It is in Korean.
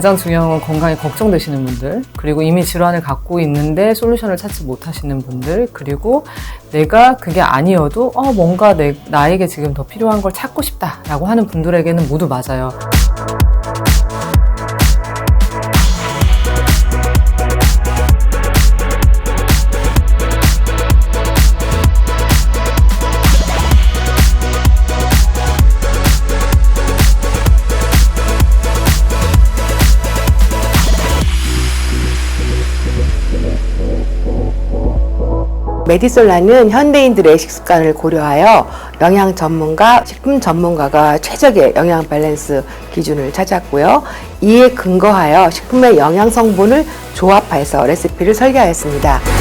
가장 중요한 건 건강이 걱정되시는 분들, 그리고 이미 질환을 갖고 있는데 솔루션을 찾지 못하시는 분들, 그리고 내가 그게 아니어도 어, 뭔가 내, 나에게 지금 더 필요한 걸 찾고 싶다라고 하는 분들에게는 모두 맞아요. 메디솔라는 현대인들의 식습관을 고려하여 영양 전문가, 식품 전문가가 최적의 영양 밸런스 기준을 찾았고요. 이에 근거하여 식품의 영양 성분을 조합해서 레시피를 설계하였습니다.